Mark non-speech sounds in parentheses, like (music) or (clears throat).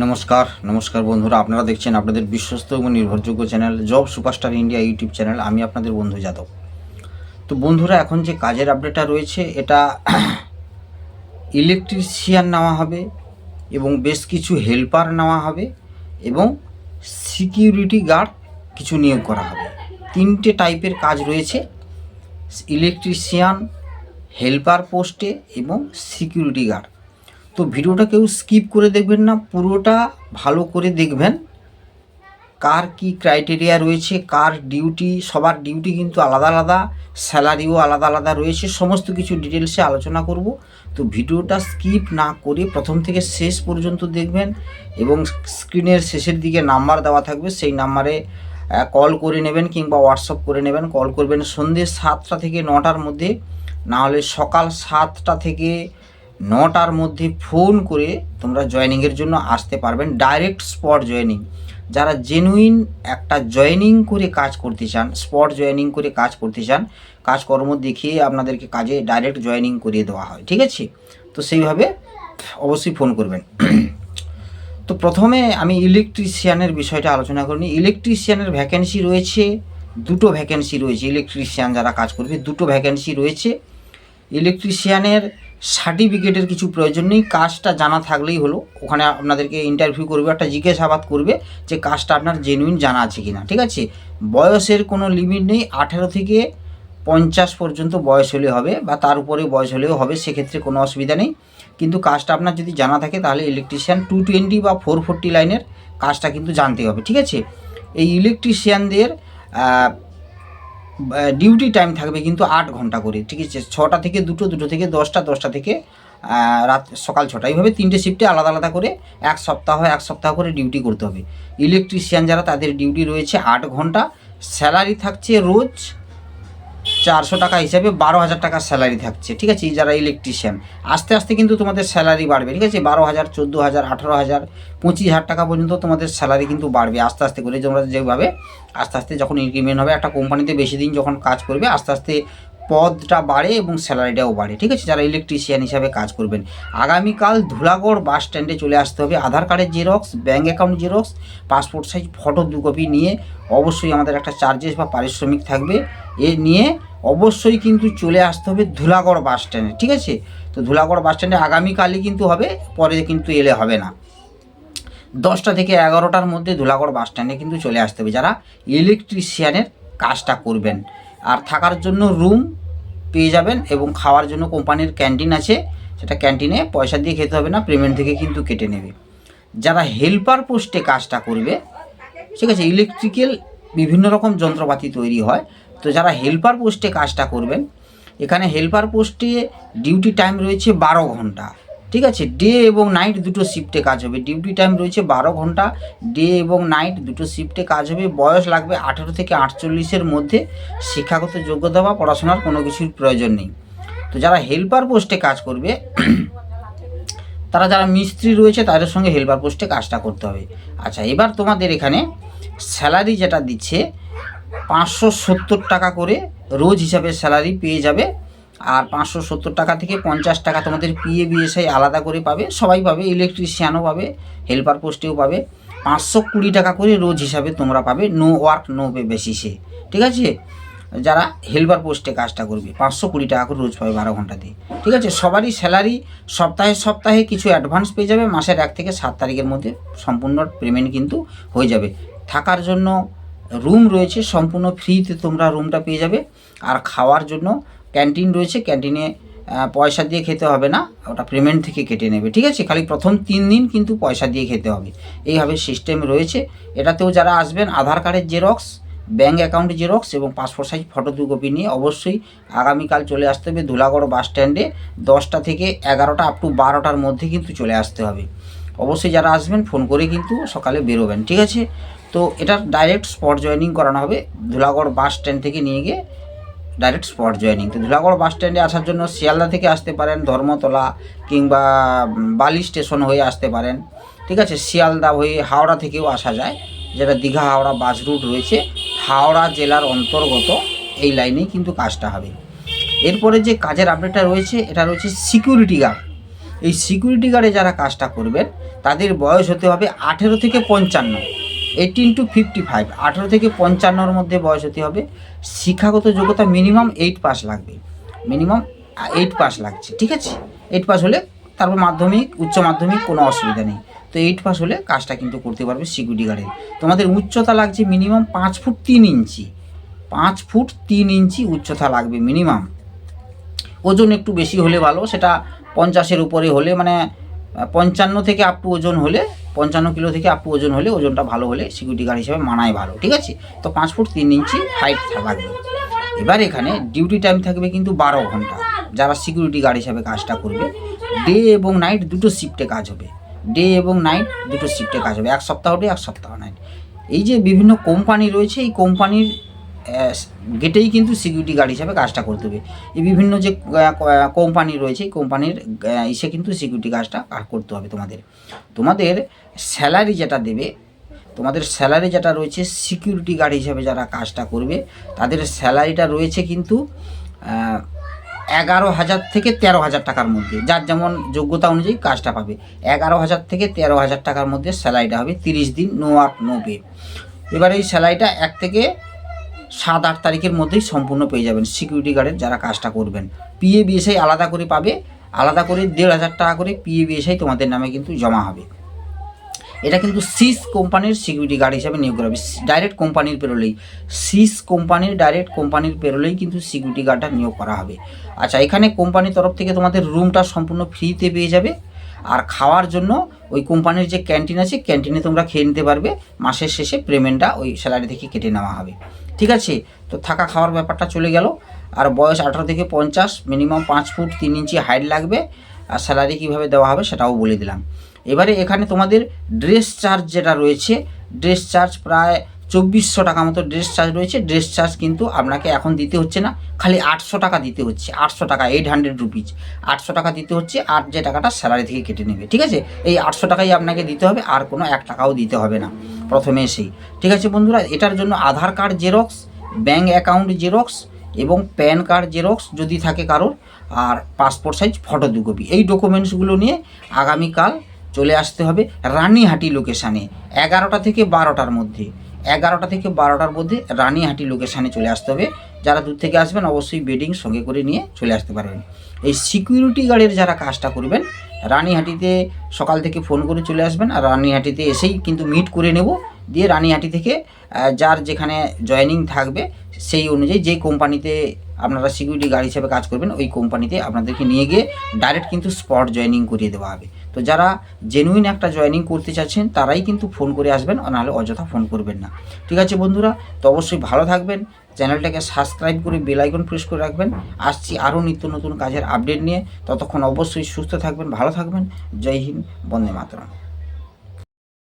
নমস্কার নমস্কার বন্ধুরা, আপনারা দেখছেন আপনাদের বিশ্বস্ত এবং নির্ভরযোগ্য channel Job Superstar India YouTube channel. আমি আপনাদের বন্ধু যাদব। তো বন্ধুরা, এখন যে কাজের আপডেটটা রয়েছে, এটা ইলেকট্রিশিয়ান নেওয়া হবে এবং বেশ কিছু হেল্পার নেওয়া হবে এবং সিকিউরিটি গার্ড কিছু নিয়োগ করা হবে। তিনটে টাইপের কাজ রয়েছে ইলেকট্রিশিয়ান হেল্পার পোস্টে এবং সিকিউরিটি গার্ড তো ভিডিওটা কেউ স্কিপ করে দেখবেন না, পুরোটা ভালো করে দেখবেন। কার কি ক্রাইটেরিয়া রয়েছে, কার ডিউটি সবার ডিউটি কিন্তু আলাদা আলাদা স্যালারিও আলাদা আলাদা রয়েছে, সমস্ত কিছু ডিটেলসে আলোচনা করব। তো ভিডিওটা স্কিপ না করে প্রথম থেকে শেষ পর্যন্ত দেখবেন এবং স্ক্রিনের শেষের দিকে নাম্বার দেওয়া থাকবে, সেই নাম্বারে কল করে নেবেন কিংবা হোয়াটসঅ্যাপ করে নেবেন কল করবেন সন্ধ্যে সাতটা থেকে নটার মধ্যে। না হলে সকাল সাতটা থেকে নটার মধ্যে ফোন করে তোমরা জয়েনিংয়ের জন্য আসতে পারবেন। ডাইরেক্ট স্পট জয়েনিং যারা জেনুইন একটা জয়েনিং করে কাজ করতে চান স্পট জয়েনিং করে কাজ করতে চান, কাজকর্ম দেখিয়ে আপনাদেরকে কাজে ডাইরেক্ট জয়েনিং করিয়ে দেওয়া হয়, ঠিক আছে? তো সেইভাবে অবশ্যই ফোন করবেন। (clears throat) তো প্রথমে আমি ইলেকট্রিশিয়ানের বিষয়টা আলোচনা করিনি। ইলেকট্রিশিয়ানের ভ্যাকেন্সি রয়েছে, দুটো ভ্যাকেন্সি রয়েছে। ইলেকট্রিশিয়ান যারা কাজ করবে, দুটো ভ্যাকেন্সি রয়েছে। ইলেকট্রিশিয়ানের সার্টিফিকেটের কিছু প্রয়োজন নেই। কাজটা জানা থাকলেই হলো। ওখানে আপনাদেরকে ইন্টারভিউ করবে, একটা জিজ্ঞাসাবাদ করবে যে কাজটা আপনার জেনুইন জানা আছে কি না ঠিক আছে? বয়সের কোনো লিমিট নেই, আঠেরো থেকে পঞ্চাশ পর্যন্ত বয়স হলে হবে বা তার উপরে বয়স হলেও হবে, সেক্ষেত্রে কোনো অসুবিধা নেই। কিন্তু কাজটা আপনার যদি জানা থাকে, তাহলে ইলেকট্রিশিয়ান টু টোয়েন্টি বা ফোর ফোরটি লাইনের কাজটা কিন্তু জানতে হবে, ঠিক আছে? এই ইলেকট্রিশিয়ানদের ডিউটি টাইম থাকবে কিন্তু আট ঘণ্টা করে, ঠিক আছে? ছটা থেকে দুটো দুটো থেকে দশটা দশটা থেকে রাত, সকাল ছটা। এইভাবে তিনটে শিফটে আলাদা আলাদা করে এক সপ্তাহ এক সপ্তাহ করে ডিউটি করতে হবে। ইলেকট্রিশিয়ান যারা তাদের ডিউটি রয়েছে আট ঘণ্টা। স্যালারি থাকছে রোজ চারশো টাকা হিসাবে বারো হাজার টাকার স্যালারি থাকছে, ঠিক আছে? যারা ইলেকট্রিশিয়ান আস্তে আস্তে কিন্তু তোমাদের স্যালারি বাড়বে, ঠিক আছে? বারো হাজার, চোদ্দ হাজার, আঠারো হাজার, পঁচিশ হাজার টাকা পর্যন্ত তোমাদের স্যালারি কিন্তু বাড়বে আস্তে আস্তে করে। তোমরা যেভাবে আস্তে আস্তে যখন ইনক্রিমেন্ট হবে, একটা কোম্পানিতে বেশি দিন যখন কাজ করবে, আস্তে আস্তে পদটা বাড়ে এবং স্যালারিটাও বাড়ে, ঠিক আছে? যারা ইলেকট্রিশিয়ান হিসাবে কাজ করবেন, আগামীকাল ধুলাগড় বাস স্ট্যান্ডে চলে আসতে হবে। আধার কার্ডের xerox bank account xerox passport size photo দু কপি নিয়ে অবশ্যই আমাদের একটা চার্জেস বা পারিশ্রমিক থাকবে। এ নিয়ে অবশ্যই কিন্তু চলে আসতে হবে ধুলাগড় বাস স্ট্যান্ডে ঠিক আছে? তো ধুলাগড় বাস স্ট্যান্ডে আগামীকালই কিন্তু হবে, পরে কিন্তু এলে হবে না। দশটা থেকে এগারোটার মধ্যে ধুলাগড় বাস স্ট্যান্ডে কিন্তু চলে আসতে হবে, যারা ইলেকট্রিশিয়ানের কাজটা করবেন। আর থাকার জন্য রুম পেয়ে যাবেন এবং খাওয়ার জন্য কোম্পানির ক্যান্টিন আছে, সেটা ক্যান্টিনে পয়সা দিয়ে খেতে হবে না পেমেন্ট থেকে কিন্তু কেটে নেবে। যারা হেল্পার পোস্টে কাজটা করবে, ঠিক আছে? ইলেকট্রিক্যাল বিভিন্ন রকম যন্ত্রপাতি তৈরি হয় তো যারা হেল্পার পোস্টে কাজটা করবেন, এখানে হেল্পার পোস্টে ডিউটি টাইম রয়েছে বারো ঘণ্টা, ঠিক আছে? ডে এবং নাইট দুটো শিফটে কাজ হবে। ডিউটি টাইম রয়েছে বারো ঘণ্টা ডে এবং নাইট দুটো শিফটে কাজ হবে। বয়স লাগবে আঠেরো থেকে আটচল্লিশের মধ্যে। শিক্ষাগত যোগ্যতা বা পড়াশোনার কোনো কিছুর প্রয়োজন নেই। তো যারা হেল্পার পোস্টে কাজ করবে, তারা যারা মিস্ত্রি রয়েছে, তাদের সঙ্গে হেল্পার পোস্টে কাজটা করতে হবে। আচ্ছা এবার তোমাদের এখানে স্যালারি যেটা দিচ্ছে পাঁচশো সত্তর টাকা করে রোজ হিসাবে স্যালারি পেয়ে যাবে। আর পাঁচশো সত্তর টাকা থেকে পঞ্চাশ টাকা তোমাদের পিএ বিএসআই আলাদা করে পাবে। সবাই পাবে ইলেকট্রিশিয়ানও পাবে হেল্পার পোস্টেও পাবে। পাঁচশো কুড়ি টাকা করে রোজ হিসাবে তোমরা পাবে নো ওয়ার্ক নো পে বেসিসে ঠিক আছে? যারা হেল্পার পোস্টে কাজটা করবে, পাঁচশো কুড়ি টাকা করে রোজ পাবে বারো ঘণ্টা দিয়ে। ঠিক আছে? সবারই স্যালারি সপ্তাহে সপ্তাহে কিছু অ্যাডভান্স পেয়ে যাবে, মাসের এক থেকে সাত তারিখের মধ্যে সম্পূর্ণ পেমেন্ট কিন্তু হয়ে যাবে। থাকার জন্য রুম রয়েছে, সম্পূর্ণ ফ্রিতে তোমরা রুমটা পেয়ে যাবে। আর খাওয়ার জন্য ক্যান্টিন রয়েছে ক্যান্টিনে পয়সা দিয়ে খেতে হবে না, ওটা পেমেন্ট থেকে কেটে নেবে, ঠিক আছে? খালি প্রথম তিন দিন কিন্তু পয়সা দিয়ে খেতে হবে। এইভাবে সিস্টেম রয়েছে। এটাতেও যারা আসবেন, আধার কার্ডের জেরক্স ব্যাঙ্ক অ্যাকাউন্ট জেরক্স এবং পাসপোর্ট সাইজ ফটো দু কপি নিয়ে অবশ্যই আগামীকাল চলে আসতে হবে ধুলাগড় বাস স্ট্যান্ডে দশটা থেকে এগারোটা আপ টু বারোটার মধ্যে কিন্তু চলে আসতে হবে। অবশ্যই যারা আসবেন ফোন করে কিন্তু সকালে বেরোবেন, ঠিক আছে? তো এটা ডাইরেক্ট স্পট জয়েনিং করানো হবে। ধুলাগড় বাস স্ট্যান্ড থেকে নিয়ে গিয়ে ডাইরেক্ট স্পট জয়েনিং তো ধুলাগড় বাস স্ট্যান্ডে আসার জন্য শিয়ালদা থেকে আসতে পারেন, ধর্মতলা কিংবা বালি স্টেশন হয়ে আসতে পারেন। ঠিক আছে? শিয়ালদা হয়ে হাওড়া থেকেও আসা যায়। যেটা দীঘা হাওড়া বাস রুট রয়েছে। হাওড়া জেলার অন্তর্গত এই লাইনেই কিন্তু কাজটা হবে। এরপরে যে কাজের আপডেটটা রয়েছে, এটা রয়েছে সিকিউরিটি গার্ড এই সিকিউরিটি গার্ডে যারা কাজটা করবেন, তাদের বয়স হতে হবে আঠেরো থেকে পঞ্চান্ন। এইটিন টু ফিফটি ফাইভ আঠেরো থেকে পঞ্চান্নর মধ্যে বয়স হতে হবে। শিক্ষাগত যোগ্যতা মিনিমাম এইট পাস লাগবে। মিনিমাম এইট পাস লাগছে, ঠিক আছে? এইট পাস হলে তারপর মাধ্যমিক, উচ্চ মাধ্যমিক, কোনো অসুবিধা নেই। তো এইট পাস হলে কাজটা কিন্তু করতে পারবে সিকিউরিটি গার্ডের তোমাদের উচ্চতা লাগছে মিনিমাম পাঁচ ফুট তিন ইঞ্চি। পাঁচ ফুট তিন ইঞ্চি উচ্চতা লাগবে মিনিমাম ওজন একটু বেশি হলে ভালো, সেটা পঞ্চাশের উপরে হলে মানে পঞ্চান্ন থেকে আপ টু ওজন হলে, পঞ্চান্ন কিলো থেকে আপ টু ওজন হলে ওজনটা ভালো হলে সিকিউরিটি গার্ড হিসাবে মানায় ভালো, ঠিক আছে? তো পাঁচ ফুট তিন ইঞ্চি হাইট লাগবে এবার এখানে ডিউটি টাইম থাকবে কিন্তু বারো ঘণ্টা, যারা সিকিউরিটি গার্ড হিসাবে কাজটা করবে। ডে এবং নাইট দুটো শিফটে কাজ হবে। ডে এবং নাইট দুটো শিফটে কাজ হবে। এক সপ্তাহ ডে এক সপ্তাহ নাইট এই যে বিভিন্ন কোম্পানি রয়েছে, এই কোম্পানির গেটেই কিন্তু সিকিউরিটি গার্ড হিসাবে কাজটা করতে হবে। এই বিভিন্ন যে কোম্পানি রয়েছে কোম্পানির ইসে কিন্তু সিকিউরিটি কাজটা করতে হবে তোমাদের। তোমাদের স্যালারি যেটা দেবে, তোমাদের স্যালারি যেটা রয়েছে সিকিউরিটি গার্ড হিসাবে যারা কাজটা করবে, তাদের স্যালারিটা রয়েছে কিন্তু এগারো হাজার থেকে তেরো হাজার টাকার মধ্যে। যার যেমন যোগ্যতা অনুযায়ী কাজটা পাবে। এগারো হাজার থেকে তেরো হাজার টাকার মধ্যে স্যালারিটা হবে তিরিশ দিন নো আপ নো পে এবার এই স্যালারিটা এক থেকে সাত আট তারিখের মধ্যেই সম্পূর্ণ পেয়ে যাবেন সিকিউরিটি গার্ডের যারা কাজটা করবেন। পিএ বিএসআই আলাদা করে পাবে, আলাদা করে দেড় হাজার টাকা করে পিএ বিএসআই তোমাদের নামে কিন্তু জমা হবে। এটা কিন্তু সিস কোম্পানির সিকিউরিটি গার্ড হিসাবে নিয়োগ করা হবে। ডাইরেক্ট কোম্পানির পেরোলেই সিস কোম্পানির ডাইরেক্ট কোম্পানির পেরোলেই কিন্তু সিকিউরিটি গার্ডটা নিয়োগ করা হবে। আচ্ছা এখানে কোম্পানির তরফ থেকে তোমাদের রুমটা সম্পূর্ণ ফ্রিতে পেয়ে যাবে। আর খাওয়ার জন্য ওই কোম্পানির যে ক্যান্টিন আছে, ক্যান্টিনে তোমরা খেয়ে নিতে পারবে। মাসের শেষে পেমেন্টটা ওই স্যালারি থেকে কেটে নেওয়া হবে। ঠিক আছে? তো থাকা খাওয়ার ব্যাপারটা চলে গেল। আর বয়স আঠারো থেকে পঞ্চাশ মিনিমাম পাঁচ ফুট তিন ইঞ্চি হাইট লাগবে। আর স্যালারি কীভাবে দেওয়া হবে সেটাও বলে দিলাম। এবারে এখানে তোমাদের ড্রেস চার্জ যেটা রয়েছে ড্রেস চার্জ প্রায় চব্বিশশো টাকা মতো ড্রেস চার্জ রয়েছে। ড্রেস চার্জ কিন্তু আপনাকে এখন দিতে হচ্ছে না। খালি আটশো টাকা দিতে হচ্ছে। আটশো টাকা এইট হান্ড্রেড রুপিজ আটশো টাকা দিতে হচ্ছে। আর যে টাকাটা স্যালারি থেকে কেটে নেবে, ঠিক আছে? এই আটশো টাকাই আপনাকে দিতে হবে। আর কোনো এক টাকাও দিতে হবে না। প্রথমে এসেই। ঠিক আছে বন্ধুরা, এটার জন্য Aadhaar card xerox bank account xerox এবং প্যান কার্ড জেরক্স যদি থাকে কারোর, আর পাসপোর্ট সাইজ ফটো দু কপি এই ডকুমেন্টসগুলো নিয়ে আগামীকাল চলে আসতে হবে রানীহাটি লোকেশানে এগারোটা থেকে বারোটার মধ্যে। এগারোটা থেকে বারোটার মধ্যে রানীহাটি লোকেশানে চলে আসতে হবে। যারা দূর থেকে আসবেন, অবশ্যই বেডিং সঙ্গে করে নিয়ে চলে আসতে পারবেন। এই সিকিউরিটি গার্ডের যারা কাজটা করবেন, রানীহাটিতে সকাল থেকে ফোন করে চলে আসবেন আর রানীহাটিতে এসেই কিন্তু মিট করে নেব। দিয়ে রানীহাটি থেকে যার যেখানে জয়েনিং থাকবে, সেই অনুযায়ী যে কোম্পানিতে আপনারা সিকিউরিটি গার্ড হিসেবে কাজ করবেন, ওই কোম্পানিতে আপনাদেরকে নিয়ে গিয়ে ডাইরেক্ট কিন্তু স্পট জয়েনিং করিয়ে দেওয়া হবে। তো যারা জেনুইন একটা জয়নিং করতে চাচ্ছেন, তারাই কিন্তু ফোন করে আসবেন, আর নাহলে অযথা ফোন করবেন না। ঠিক আছে বন্ধুরা? তো অবশ্যই ভালো থাকবেন, চ্যানেলটাকে সাবস্ক্রাইব করে বেল আইকন প্রেস করে রাখবেন। আসছি আরও নিত্য নতুন কাজের আপডেট নিয়ে। ততক্ষণ অবশ্যই সুস্থ থাকবেন, ভালো থাকবেন। জয় হিন্দ, বন্দে মাতরম।